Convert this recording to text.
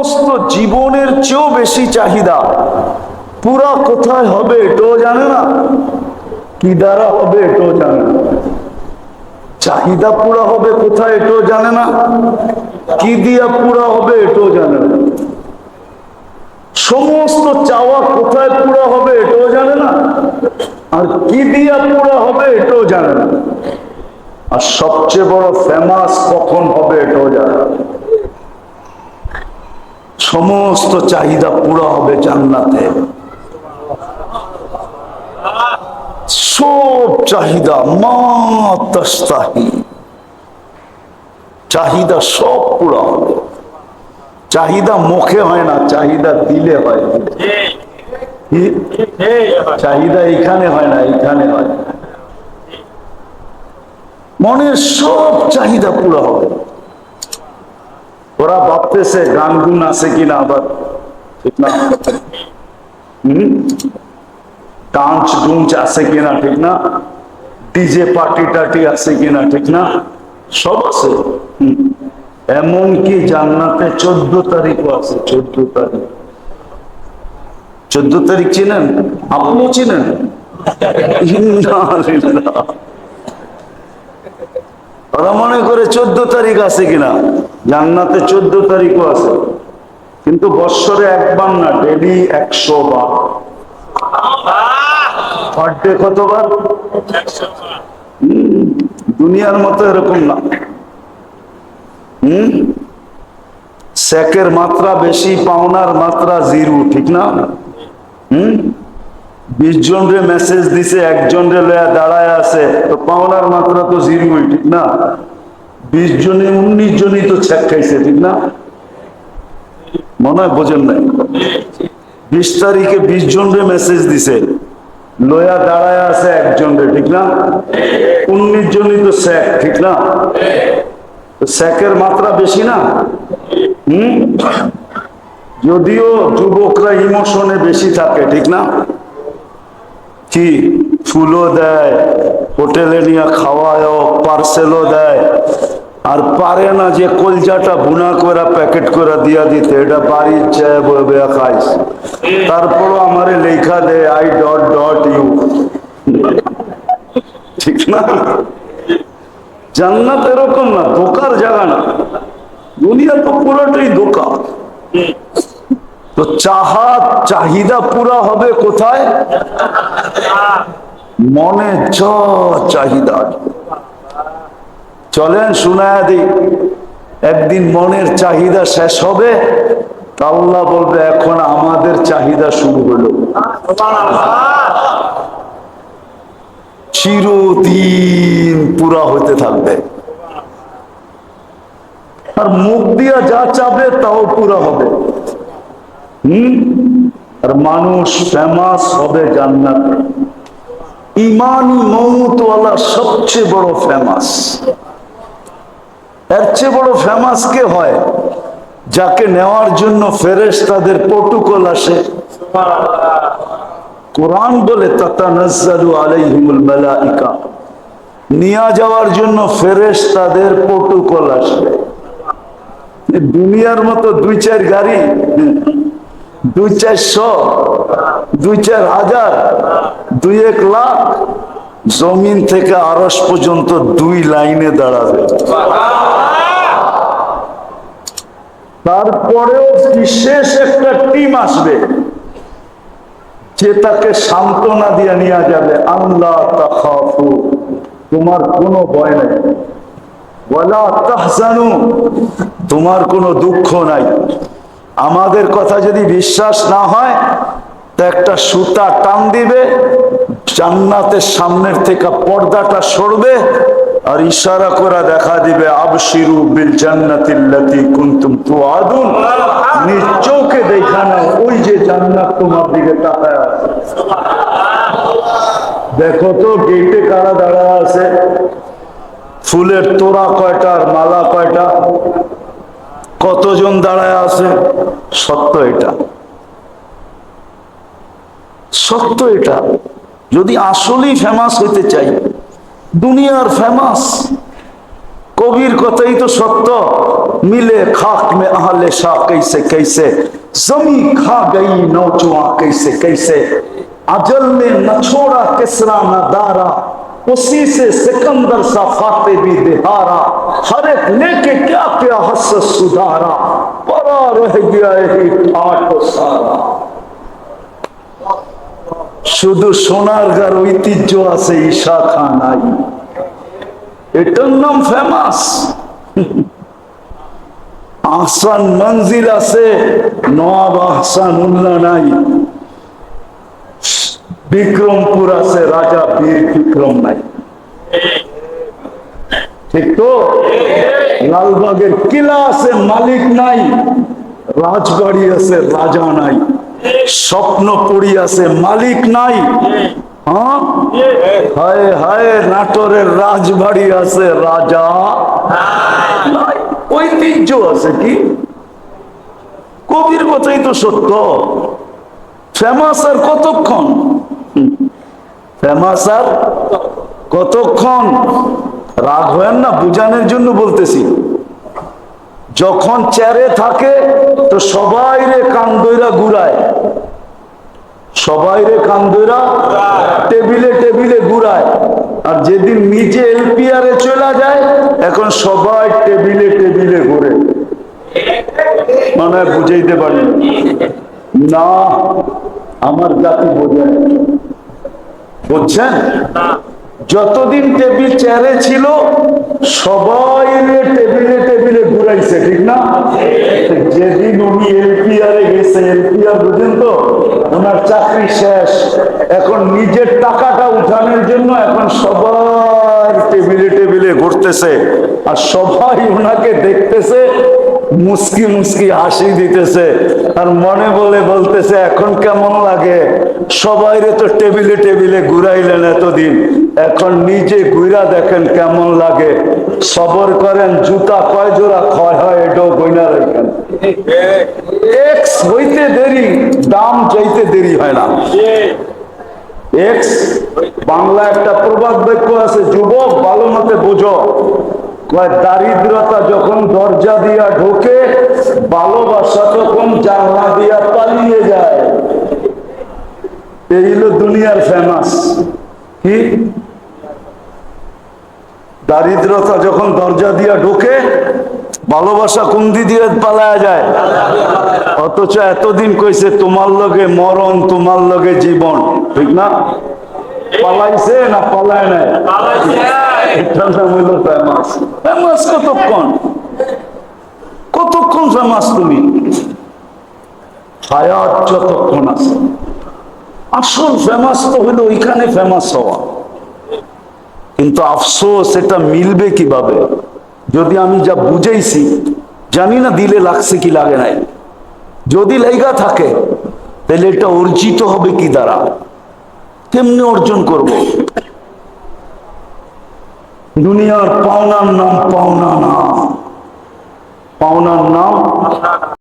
সমস্ত জীবনের চেয়েও বেশি চাহিদা। পুরা কোথায় হবে এটাও জানে না। কি দ্বারা হবে এটাও জানে না। চাহিদা পুরা হবে কোথায় এটাও জানে না। কি দিয়া পুরা হবে এটাও জানে না। সমস্ত চাওয়া কোথায় পুরা হবে এটাও জানে না। আর কি দিয়া পুরা হবে এটাও জানে না। আর সবচেয়ে বড় ফেমাস কখন হবে এটাও জানে না। সমস্ত চাহিদা পুরা হবে জান্নাতে। সব চাহিদা মাতাস্তাহি। চাহিদা সব পুরা হবে। চাহিদা মুখে হয় না, চাহিদা দিলে হয়? চাহিদা এখানে হয় না, এখানে হয়। মনের সব চাহিদা পুরো হবে। ওরা ভাবতেছে গান গুন আছে কিনা, আবার ঠিক না? ডান্স ডুন্স আছে কিনা, ঠিক না? ডিজে পার্টি টাটি আছে কিনা, ঠিক না? সব আছে। এমনকি জান্নাতে চোদ্দ তারিখও আছে, চোদ্দ তারিখ। চোদ্দ তারিখ চিনেন? আপনিও চিনেন। ওরা মনে করে চোদ্দ তারিখ আছে কিনা? জান্নাতে চোদ্দ তারিখও আছে। কিন্তু বৎসরে একবার না, ডেলি একশো বার। পার ডে কতবার? দুনিয়ার মতো এরকম না। হম স্যাকের মাত্রা বেশি, পাওনার মাত্রা জিরো, ঠিক না? বিশ জন রে মেসেজ দিছে, একজন রে লয়া দাঁড়ায় আছে। তো পাওনার মাত্রা তো জিরোই, ঠিক না? বিশ জনে, উনিশ জনই তো ছ্যাক খাইছে, ঠিক না? মনে হয় বোঝেন নাই। বিশ তারিখে বিশ জন রে মেসেজ দিছে। লয়া দাঁড়ায় আছে একজন রে, ঠিক না? উনিশ জনই তো স্যাক ঠিক না? স্যাকের মাত্রা বেশি না? হুম? যদিও যুবকরা ইমোশনে বেশি থাকে, ঠিক না? কি ফুলও দেয়, হোটেলে নিয়ে খাওয়ায় পার্সেলও দেয়। আর পারে না যে কলজাটা বুনা করে, প্যাকেট করে দিয়া দিতে, এটা বাড়ির চায় বলবে খাইস তারপরও আমারে লেখা দেয় আই ডট ডট ইউ ঠিক না? জান্নাত এরকম না ধোকার জায়গা না। দুনিয়া তো পুরোটাই ধোকা তো চাহাত, চাহিদা পুরা হবে কোথায়? মনে চাহিদা। চলেন শোনায় দিই। একদিন মনের চাহিদা শেষ হবে আল্লাহ বলবে, এখন আমাদের চাহিদা শুরু হলো। চিরদিন পুরা হতে থাকবে। আর মুখ দিয়া যা চাবে, তাও পুরা হবে। হম? আর মানুষ ফেমাস হবে জান্নাতে। ইমানি মৌতওয়ালা সবচেয়ে বড় ফেমাস। এর চেয়ে বড় ফেমাস কে হয়? যাকে নেওয়ার জন্য ফেরেস তাদের প্রটোকল আসে। কোরআন বলে মালাইকা। নিয়ে যাওয়ার জন্য ফেরেস তাদের প্রটোকল আসবে দুনিয়ার মতো দুই চার গাড়ি দুই চারশো দুই চার হাজার, দুই এক লাখ, জমিন থেকে আরস পর্যন্ত দুই লাইনে দাঁড়াবে। তারপরেও বিশেষ একটা টিম আসবে, যে তাকে সান্ত্বনা দিয়ে নেওয়া যাবে, আল্লাহ তাখাফু, তোমার কোনো ভয় নাই। ওয়ালা তাহজানু, তোমার কোনো দুঃখ নাই। আমাদের কথা যদি বিশ্বাস না হয় তো একটা সুতা টান দিবে জান্নাতের সামনের থেকে পর্দাটা সরবে আর ইশারা করে দেখা দিবে আবশিরু বিল জান্নাতিল্লাতি কুনতুম তুআদুন। নিজ চোখে দেখা নাও ওই যে জান্নাত তোমার দিকে তাকায় আছে। দেখো তো গেটে কারা দাঁড়া আছে? ফুলের তোড়া কয়টা আর মালা কয়টা? কতজন দাঁড়ায় আছে? সত্য এটা। সত্য এটা। যদি আসলেই ফেমাস হইতে চাই, দুনিয়ার ফেমাস কবির কথাই তো সত্য। মিলে খাক মে আহলে শাহ কেসে কেসে, জমি খা গই নৌচুয়া কেসে কেসে। আজল মে না ছোড়া, কেসরা না দারা उसी से सिकंदर सा फाते भी दिहारा हर एक लेके क्या क्या हस सुधारा परा रह गया यही ठाट सारा শুধু সোনারগার ঐতিহ্য আছে ঈশা খান আই এটার নাম ফেমাস আহসান মঞ্জিল আছে নবাব আহসান উল্লাহ নাই বিক্রমপুর আছে, রাজা বীর বিক্রম নাই। ঠিক তো? লালবাগের কিলা আছে, মালিক নাই। রাজবাড়ি আছে, রাজা নাই। স্বপ্নপুরী আছে, মালিক নাই। হ্যাঁ? হায় হায়, নাটোরের রাজবাড়ি আছে, রাজা ঐতিহ্য আছে কি? কবির কথাই তো সত্য। ফেমাস আর কতক্ষণ? আর কতক্ষণ রাগ হয় না? বুঝানোর জন্য বলতেছি। যখন চেয়ারে থাকে, তো সবাই রে কান্দইরা ঘুরায়। সবাই রে কান্দইরা টেবিলে টেবিলে ঘুরায়। আর যেদিন নিজে এলপিআরে চলে যায়, এখন সবাই টেবিলে টেবিলে ঘুরে। মানে বুঝাইতে পারি। না, আমার জাতি বোঝে না। বুঝছেন? যতদিন টেবিল চেয়ারে ছিল, সবাই টেবিলে টেবিলে ঘুরাইছে, ঠিক না? যেদিন উনি এলপিআরে গেছে, এলপিআর বুঝেন তো, ওনার চাকরি শেষ। এখন নিজের টাকাটা উঠানোর জন্য এখন সবাই টেবিলে টেবিলে ঘুরতেছে। আর সবাই ওনাকে দেখতেছে মুস্কি মুসকি হাসি দিতেছে। আর মনে বলে বলতেছে, এখন কেমন লাগে? সবাইরে তো টেবিলে টেবিলে ঘুরাইলেন এতদিন। এখন নিজে ঘুরা দেখেন কেমন লাগে। সবর করেন, জুতা কয় জোড়া ক্ষয় হয়, এটাও গইনা রাখেন এক্স হইতে দেরি, দাম চাইতে দেরি হয় না। এক্স বাংলা একটা প্রবাদ বাক্য আছে, যুবক, ভালো মতে বুঝো। দারিদ্রতা যখন দরজা দিয়া ঢোকে, ভালোবাসা তখন জানলা দিয়া পালিয়ে যায়। এই হলো দুনিয়ার ফেমাস কি? দারিদ্রতা যখন দরজা দিয়া ঢোকে, ভালোবাসা কুন্দি দিয়ে পালায়া যায়। অথচ এতদিন কইছে, তোমার লগে মরণ, তোমার লগে জীবন। ঠিক না? পালাইছে না পালায় নাই? কতক্ষণ? কতক্ষণ ফেমাস তুমি? যতক্ষণ আছে। আসল ফেমাস তো হইল ওইখানে ফেমাস হওয়া। কিন্তু আফসোস, এটা মিলবে কীভাবে? যদি আমি যা বুঝেইছি, জানি না দিলে লাগছে কি লাগে নাই। যদি লেগা থাকে, তাহলে এটা অর্জিত হবে কি দ্বারা? কেমনে অর্জন করব? দুনিয়ার পাওনার নাম পাওনা না। পাওনার নাম